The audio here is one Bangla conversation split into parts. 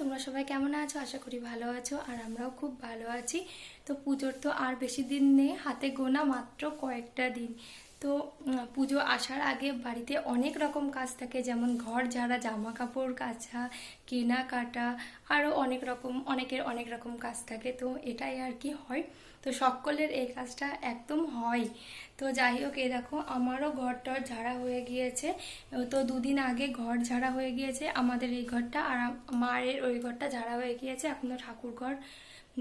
তোমরা সবাই কেমন আছো? আশা করি ভালো আছো আর আমরাও খুব ভালো আছি। তো পুজোর তো আর বেশি দিন নেই, হাতে গোনা মাত্র কয়েকটা দিন। তো পুজো আসার আগে বাড়িতে অনেক রকম কাজ থাকে, যেমন ঘর ঝাড়া জামা কাপড় কাচা, কেনাকাটা, আরও অনেক রকম, অনেকের অনেক রকম কাজ থাকে। তো এটাই আর কি হয়। তো সকলের এই কাজটা একদম হয়। তো যাই হোক এই দেখো, আমারও ঘর টর ঝাড়া হয়ে গিয়েছে। তো দুদিন আগে ঘর ঝাড়া হয়ে গিয়েছে, আমাদের এই ঘরটা আর মায়ের ওই ঘরটা ঝাড়া হয়ে গিয়েছে। এখন তো ঠাকুর ঘর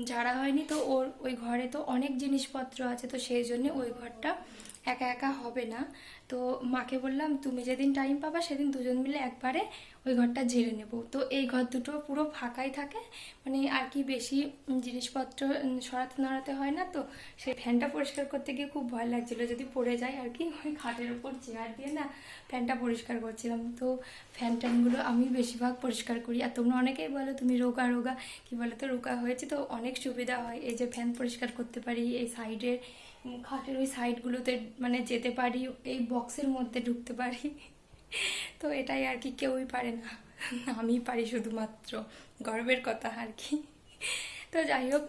ঝাড়া হয়নি, তো ওর ওই ঘরে তো অনেক জিনিসপত্র আছে, তো সেই জন্য ওই ঘরটা একা একা হবে না। তো মাকে বললাম, তুমি যেদিন টাইম পাবা সেদিন দুজন মিলে একবারে ওই ঘরটা ঝেড়ে নেব। তো এই ঘর দুটো পুরো ফাঁকাই থাকে। মানে আর কি বেশি জিনিসপত্র সরাতে নড়াতে হয় না তো। সেই ফ্যানটা পরিষ্কার করতে গিয়ে খুব ভয় লাগছিল। যদি পড়ে যায় আর কি, ওই খাটের উপর চেয়ার দিয়ে না ফ্যানটা পরিষ্কার করছিলাম। তো ফ্যান ট্যানগুলো আমি বেশিরভাগ পরিষ্কার করি। আর তোমরা অনেকেই বলো, তুমি রোগা রোগা, কি বলো তো রোগা হয়েছে তো অনেক সুবিধা হয়। এই যে ফ্যান পরিষ্কার করতে পারি, এই সাইডের খাটের ওই সাইডগুলোতে মানে যেতে পারি, এই বক্সের মধ্যে ঢুকতে পারি। তো এটাই আর কি, কেউই পারে না। আমি পারি শুধুমাত্র গর্বের কথা আর কি। তো যাই হোক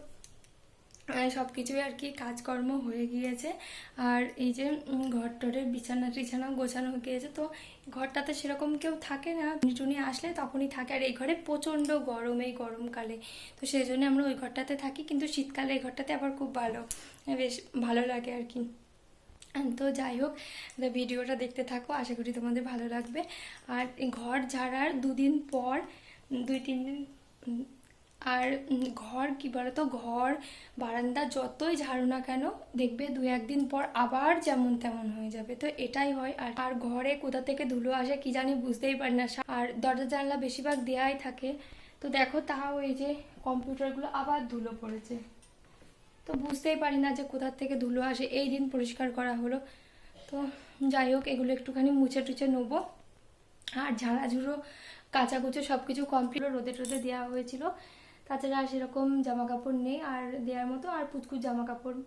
সব কিছুই আর কি কাজকর্ম হয়ে গিয়েছে। আর এই যে ঘর টরের বিছানা টিছানাও গোছানো হয়ে গিয়েছে। তো ঘরটাতে সেরকম কেউ থাকে না। টুনি আসলে তখনই থাকে। আর এই ঘরে প্রচণ্ড গরম, এই গরমকালে। তো সেই জন্য আমরা ওই ঘরটাতে থাকি। কিন্তু শীতকালে এই ঘরটাতে আবার খুব ভালো, বেশ ভালো লাগে আর কি। তো যাই হোক ভিডিওটা দেখতে থাকো। আশা করি তোমাদের ভালো লাগবে। আর ঘর ঝাড়ার দুদিন পর দুই তিন দিন আর ঘর কি বলতো? ঘর, বারান্দা যতই ঝাড়ু না কেন, দেখবে দু একদিন পর আবার যেমন তেমন হয়ে যাবে। তো এটাই হয়। আর আর ঘরে কোথা থেকে ধুলো আসে কি জানি বুঝতেই পারি না। আর দরজা জানলা বেশিরভাগ দেয়াই থাকে। তো দেখো তাও এই যে কম্পিউটারগুলো আবার ধুলো পড়েছে। তো বুঝতেই পারি না যে কোথার থেকে ধুলো আসে। এই দিন পরিষ্কার করা হলো। তো যাই হোক, এগুলো একটুখানি মুছে টুছে নেব। আর ঝাড়াঝুড়ো, কাচাকুচো সব কিছু কমপ্লিট রোদে টোদে দেওয়া হয়েছিল। তাছাড়া সেরকম জামা কাপড় নেই, আর দেওয়ার মতো আর পুচকুচ জামা কাপড়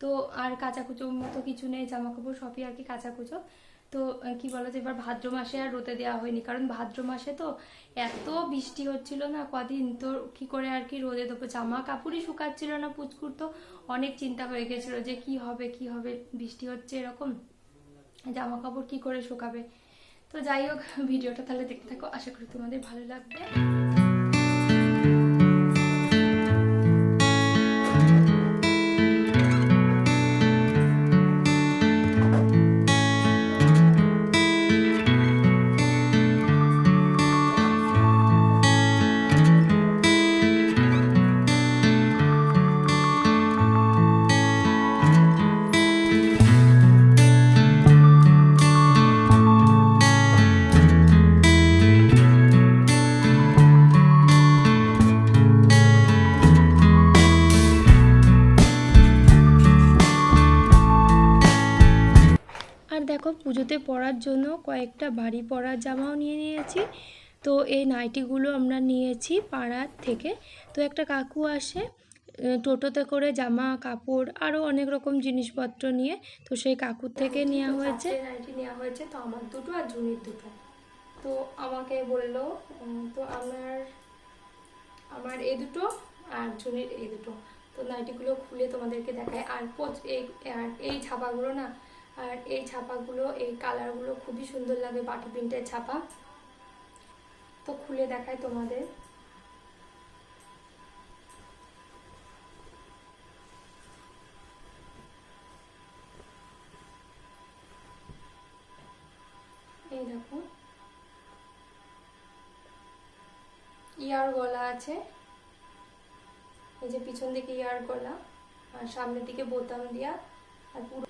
তো আর কাচাকুচোর মতো কিছু নেই জামা কাপড় সবই আর কি কাচাকুচো। তো কি বলো যে এবার ভাদ্র মাসে আর রোদে দেওয়া হয়নি। কারণ ভাদ্র মাসে তো এত বৃষ্টি হচ্ছিল না, কদিন তো কি করে আর কি রোদে দেবো জামা কাপড়ই শুকাচ্ছিল না পুচকুর তো। অনেক চিন্তা হয়ে গেছিল যে কি হবে কি হবে, বৃষ্টি হচ্ছে এরকম। জামা কাপড় কি করে শুকাবে? তো যাই হোক, ভিডিওটা তাহলে দেখতে থাকো। আশা করি তোমাদের ভালো লাগবে। পরার জন্য কয়েকটা বাড়ি পরার জামাও নিয়ে নিয়েছি। তো এই নাইটিগুলো আমরা নিয়েছি পাড়ার থেকে। তো একটা কাকু আসে টোটোতে করে জামা কাপড় আরও অনেক রকম জিনিসপত্র নিয়ে। তো সেই কাকুর থেকে নেওয়া হয়েছে। নাইটি নেওয়া হয়েছে তো আমার দুটো আর জুনির দুটো। তো আমাকে বলল তো আমার আমার এই দুটো আর জুনির এই দুটো। তো নাইটিগুলো খুলে তোমাদেরকে দেখায় আর এই আর এই ছাপাগুলো না আর এই ছাপাগুলো, এই কালারগুলো খুবই সুন্দর লাগে বাটি প্রিন্টের ছাপা। তো খুলে দেখায় তোমাদের। এই দেখো। ইয়ার গলা আছে। এই যে পিছন দিকে ইয়ার গলা, আর সামনের দিকে বোতাম দেওয়া আর পুরো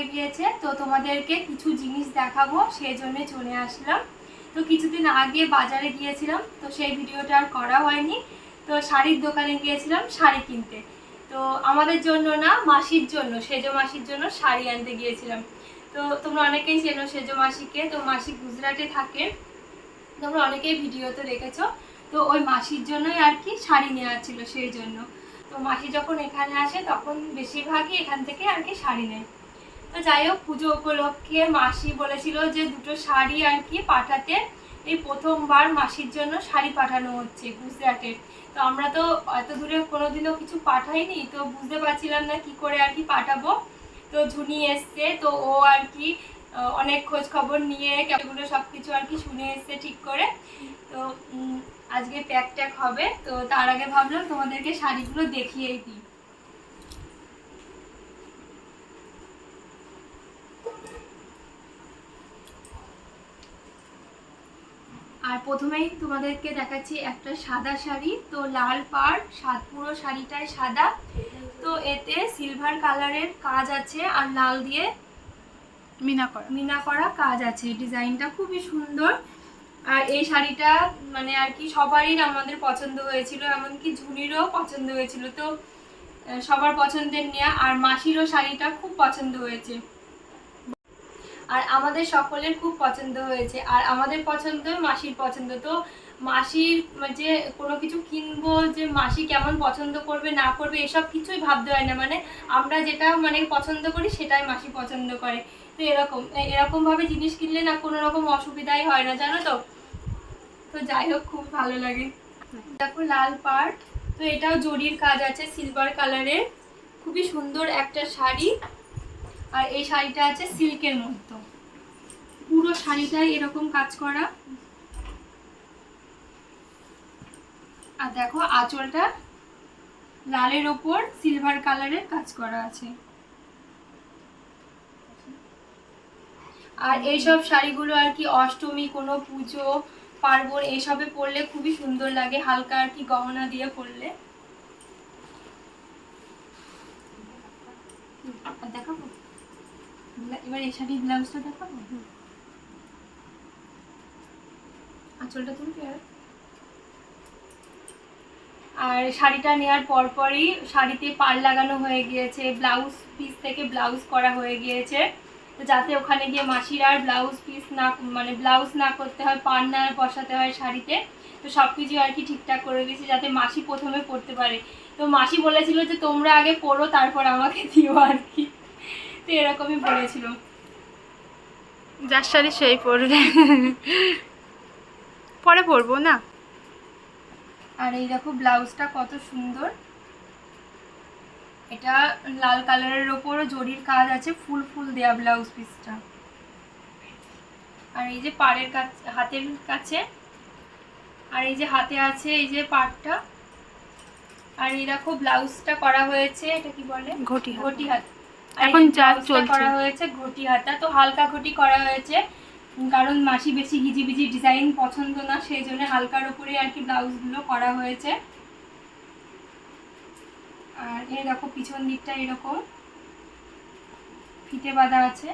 হয়ে গিয়েছে, তো তোমাদেরকে কিছু জিনিস দেখাবো, সেই জন্য চলে আসলাম। তো কিছুদিন আগে বাজারে গিয়েছিলাম, তো সেই ভিডিওটা আর করা হয়নি। তো শাড়ির দোকানে গিয়েছিলাম, শাড়ি কিনতে। তো আমাদের জন্য না, মাসির জন্য, সেজো মাসির জন্য শাড়ি আনতে গিয়েছিলাম। তো তোমরা অনেকেই চেনো সেজো মাসিকে, তো মাসি গুজরাটে থাকে। তোমরা অনেকেই ভিডিওতে দেখেছ, তো ওই মাসির জন্যই আর কি শাড়ি নেওয়া ছিল সেই জন্য। তো মাসি যখন এখানে আসে, তখন বেশিরভাগই এখান থেকে আর কি শাড়ি নেয়। তো যাই হোক, পুজো উপলক্ষে মাসি বলেছিল যে দুটো শাড়ি আর কি পাঠাতে। এই প্রথমবার মাসির জন্য শাড়ি পাঠানো হচ্ছে গুজরাটে তো আমরা তো এত দূরে কোনোদিনও কিছু পাঠাইনি, তো বুঝতে পারছিলাম না কি করে আর কি পাঠাবো। তো ঝুনি এসছে, তো ও আর কি অনেক খোঁজ খবর নিয়ে কেমনগুলো সব কিছু আর কি শুনে এসছে ঠিক করে। তো আজকে প্যাক ট্যাক হবে, তো তার আগে ভাবলাম তোমাদেরকে শাড়িগুলো দেখিয়েই দিই। আর প্রথমেই তোমাদেরকে দেখাচ্ছি একটা সাদা শাড়ি। তো লাল পাড় সাত পুরো শাড়িটাই সাদা। তো এতে সিলভার কালারের কাজ আছে আর লাল দিয়ে মিনা করা। মিনা করা কাজ আছে। ডিজাইনটা খুবই সুন্দর। আর এই শাড়িটা মানে আর কি সবারই আমাদের পছন্দ হয়েছিল এমনকি ঝুনিরও পছন্দ হয়েছিল। তো সবার পছন্দের নেওয়া আর মাসিরও শাড়িটা খুব পছন্দ হয়েছে। আর আমাদের সকলের খুব পছন্দ হয়েছে। আর আমাদের পছন্দ, মাসির পছন্দ। তো মাসির যে কোনো কিছু কিনবো, যে মাসি কেমন পছন্দ করবে, না করবে, এসব কিছুই ভাবতে হয় না। মানে আমরা যেটা মানে পছন্দ করি, সেটাই মাসি পছন্দ করে। তো এরকম এরকমভাবে জিনিস কিনলে না কোনো রকম অসুবিধাই হয় না, জানো তো? তো যাই হোক, খুব ভালো লাগে। দেখো লাল পাড় তো এটাও জরির কাজ আছে সিলভার কালারের খুবই সুন্দর একটা শাড়ি। আর এই শাড়িটা আছে সিল্কের মতো। পুরো শাড়িটাই এরকম কাজ করা। আর দেখো, আঁচলটা লালের ওপর সিলভার কালারের কাজ করা আছে। আর এইসব শাড়িগুলো আর কি অষ্টমী, কোনো পুজো, পার্বণ, এইসবে পরলে খুবই সুন্দর লাগে। হালকা আর কি গহনা দিয়ে পরলে। ব্লা- এবার এই শাড়ির ব্লাউজটা দেখাবো? আঁচলটা তুলবি আর? আর শাড়িটা নেওয়ার পরপরই শাড়িতে পার লাগানো হয়ে গিয়েছে ব্লাউজ পিস থেকে ব্লাউজ করা হয়ে গিয়েছে। যাতে ওখানে গিয়ে মাসির আর ব্লাউজ পিস না মানে ব্লাউজ না করতে হয় পার না বসাতে হয় শাড়িতে তো সব কিছু আর কি ঠিকঠাক করে দিয়েছি যাতে মাসি প্রথমে পরতে পারে। তো মাসি বলেছিল যে তোমরা আগে পড়ো তারপর আমাকে দিও আর কি। তো এরকমই বলেছিল। যার শাড়ি সেই পরবে। পরে পরবো না? আর এই দেখো ব্লাউজটা কত সুন্দর। এটা লাল কালারের ওপরও জরির কাজ আছে ফুল ফুল দেয়া ব্লাউজ পিসটা। আর এই যে পাড়ের কাছে হাতের কাছে। আর এই যে হাতে আছে এই যে পাড়টা। আর এই দেখো ব্লাউজটা করা হয়েছে এটা কি বলে? ঘটি ঘটি হাত। এখন যা চলছে। করা হয়েছে ঘটি হাতা তো হালকা ঘটি করা হয়েছে কারণ মাসি বেশি গিজিবিজি ডিজাইন পছন্দ না সেই জন্য হালকার উপরে আর কি ব্লাউজগুলো করা হয়েছে। আর এই দেখো পিছন দিকটা এরকম। ফিতে বাঁধা আছে।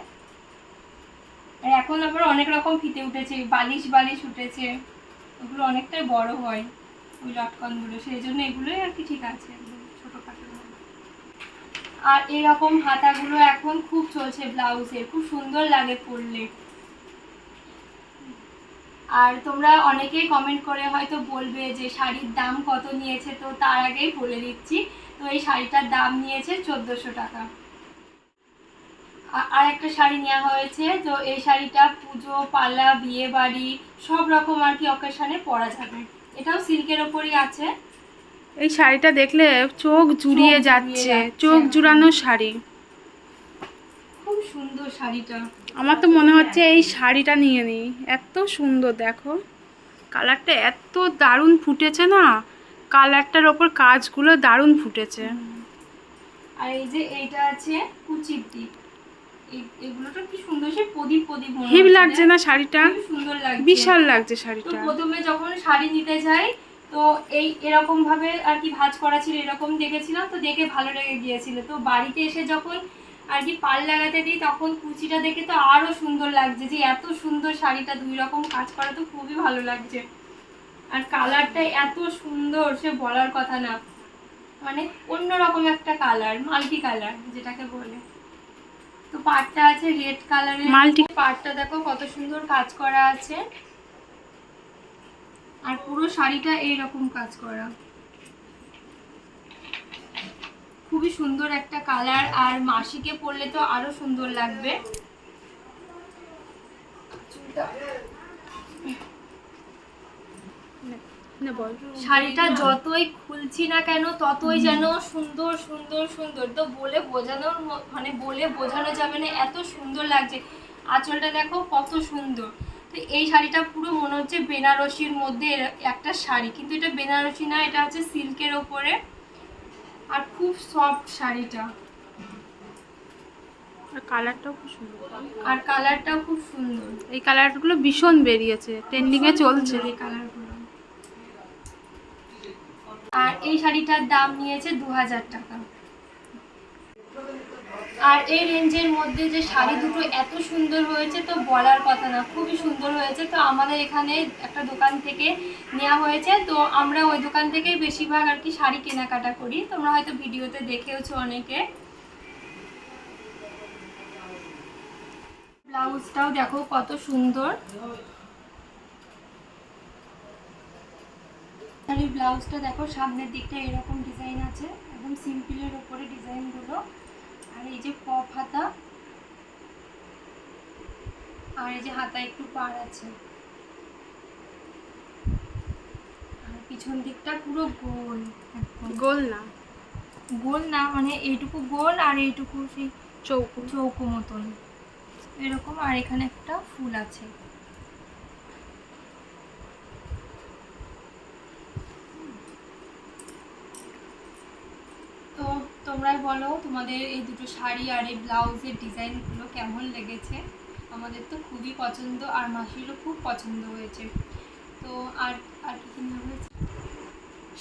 আর এখন আবার অনেক রকম ফিতে উঠেছে বালিশ বালিশ উঠেছে। ওগুলো অনেকটাই বড় হয় ওই লটকনগুলো। সেই জন্য এগুলোই আর কি ঠিক আছে। আর এরকম হাতাগুলো এখন খুব চলছে ব্লাউজের খুব সুন্দর লাগে পরলে। আর তোমরা অনেকেই কমেন্ট করে হয়তো বলবে যে শাড়ির দাম কত নিয়েছে, তো তার আগেই বলে দিচ্ছি। তো এই শাড়িটার দাম নিয়েছে চোদ্দোশো টাকা। আর একটা শাড়ি নেওয়া হয়েছে, তো এই শাড়িটা পুজো, পালা বিয়ে বাড়ি সব রকম আর কি অকেশনে পরা যাবে। এটাও সিল্কের ওপরই আছে। এই শাড়িটা দেখলে চোখ জুড়িয়ে যাচ্ছে। চোখ জুড়ানো শাড়ি। খুব সুন্দর শাড়িটা। আমার তো মনে হচ্ছে এই শাড়িটা নিয়ে নিই। এত সুন্দর দেখো। কালারটা এত দারুণ ফুটেছে না? কালারটার ওপর কাজগুলো দারুণ ফুটেছে। আর এই যে এইটা আছে কুচির দিক এই- এগুলোটা কি সুন্দর সে প্রদীপ প্রদীপ হেভি লাগছে না? শাড়িটা? সুন্দর লাগছে। বিশাল লাগছে শাড়িটা। প্রথমে যখন শাড়ি নিতে যাই তো এই এরকম ভাবে আর কি ভাঁজ করা ছিল এরকম দেখেছিলাম তো দেখে ভালো লেগে গিয়েছিল। তো বাড়িতে এসে যখন আর কি পাল লাগাতে দিই তখন কুচিটা দেখে তো আরও সুন্দর লাগছে যে এত সুন্দর শাড়িটা দুই রকম কাজ করা তো খুবই ভালো লাগছে। আর কালারটা এত সুন্দর সে বলার কথা না। মানে অন্যরকম একটা কালার মাল্টি কালার যেটাকে বলে। তো পাটটা আছে রেড কালারের। মাল্টি পাটটা দেখো কত সুন্দর কাজ করা আছে। আর পুরো শাড়িটা এইরকম কাজ করা। খুবই সুন্দর একটা কালার আর মাসিকে পরলে তো আরও সুন্দর লাগবে। শাড়িটা যতই খুলছি না কেন ততই যেন সুন্দর সুন্দর সুন্দর। তো বলে বোঝানোর মানে বলে বোঝানো যাবে না এত সুন্দর লাগছে। আঁচলটা দেখো কত সুন্দর। তো এই শাড়িটা পুরো মনে হচ্ছে বেনারসির মধ্যে একটা শাড়ি। কিন্তু এটা বেনারসি না এটা হচ্ছে সিল্কের ওপরে। আর খুব সফট শাড়িটা। কালারটাও খুব সুন্দর। আর কালারটাও খুব সুন্দর। এই কালারগুলো ভীষণ বেরিয়েছে। ট্রেন্ডিং এ চলছে। এই কালারগুলো। আর এই শাড়িটার দাম নিয়েছে দু হাজার টাকা। আর এই রেঞ্জের মধ্যে যে শাড়ি দুটো এত সুন্দর হয়েছে, তো বলার কথা না, খুবই সুন্দর হয়েছে। তো আমাদের এখানে একটা দোকান থেকে নেওয়া হয়েছে। তো আমরা ওই দোকান থেকেই বেশিরভাগ আর কি শাড়ি কেনাকাটা করি। তোমরা হয়তো ভিডিওতে দেখেওছো অনেকে। ব্লাউজটাও দেখো কত সুন্দর। ব্লাউজটা দেখো সামনের দিকটা এরকম ডিজাইন আছে, একদম সিম্পলের ওপরে ডিজাইনগুলো। আর এই যে পপ হাতা আর এই যে হাতা একটু পার আছে। আর পিছন দিকটা পুরো গোল গোল না? গোল না মানে এইটুকু গোল আর এইটুকু সেই চৌকো। চৌকো মতন। এরকম আর এখানে একটা ফুল আছে তো তোমরাই বলো তোমাদের এই দুটো শাড়ি আর এই ব্লাউজের ডিজাইনগুলো কেমন লেগেছে? আমাদের তো খুবই পছন্দ আর মাসিরও খুব পছন্দ হয়েছে। তো আর আর কি কি নেওয়া হয়েছে?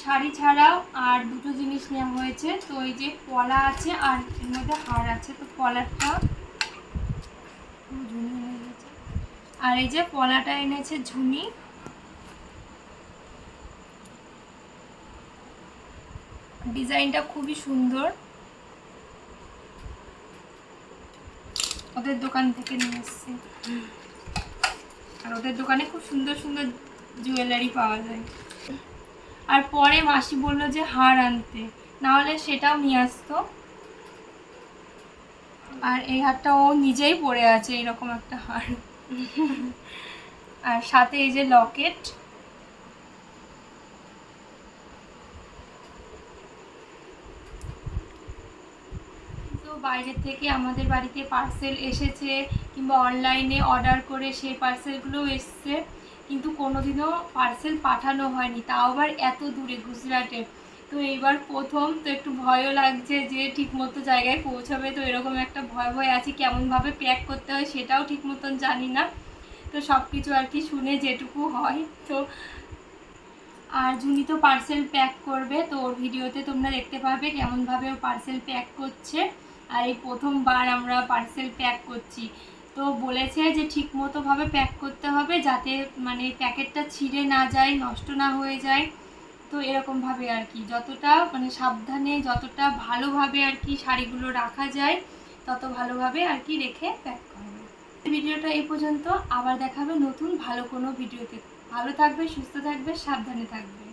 শাড়ি ছাড়াও আর দুটো জিনিস নেওয়া হয়েছে। তো এই যে পলা আছে আর এর মধ্যে হার আছে, তো দিয়েছে। আর এই যে পলাটা এনেছে ঝুমি ডিজাইনটা খুবই সুন্দর। ওদের দোকান থেকে নিয়ে এসছে। আর ওদের দোকানে খুব সুন্দর সুন্দর জুয়েলারি পাওয়া যায়। আর পরে মাসি বলল যে হার আনতে, না হলে সেটাও নিয়ে আসতো। আর এই হারটা ও নিজেই পরে আছে, এরকম একটা হার। আর সাথে এই যে লকেট বাইরের থেকে আমাদের বাড়িতে পার্সেল এসেছে কিংবা অনলাইনে অর্ডার করে সেই পার্সেলগুলোও এসছে। কিন্তু কোনোদিনও পার্সেল পাঠানো হয়নি। তাও আবার এত দূরে গুজরাটে। তো এইবার প্রথম তো একটু ভয়ও লাগছে যে ঠিক মতো জায়গায় পৌঁছাবে। তো এরকম একটা ভয় ভয় আছে কেমনভাবে প্যাক করতে হয় সেটাও ঠিক মতন জানি না। তো সব কিছু আর কি শুনে যেটুকু হয়। তো আর জুনি তো পার্সেল প্যাক করবে। তো ওর ভিডিওতে তোমরা দেখতে পাবে কেমনভাবে ও পার্সেল প্যাক করছে। আর এই প্রথমবার আমরা পার্সেল প্যাক করছি। তো বলেছে যে ঠিক মতোভাবে প্যাক করতে হবে যাতে মানে প্যাকেটটা ছিঁড়ে না যায়, নষ্ট না হয়ে যায়। তো এরকমভাবে আর কি। যতটা মানে সাবধানে, যতটা ভালোভাবে আর কি শাড়িগুলো রাখা যায়, তত ভালোভাবে আর কি রেখে প্যাক করবে ভিডিওটা এই পর্যন্ত। আবার দেখাবে নতুন ভালো কোনো ভিডিওতে। ভালো থাকবে, সুস্থ থাকবে, সাবধানে থাকবে।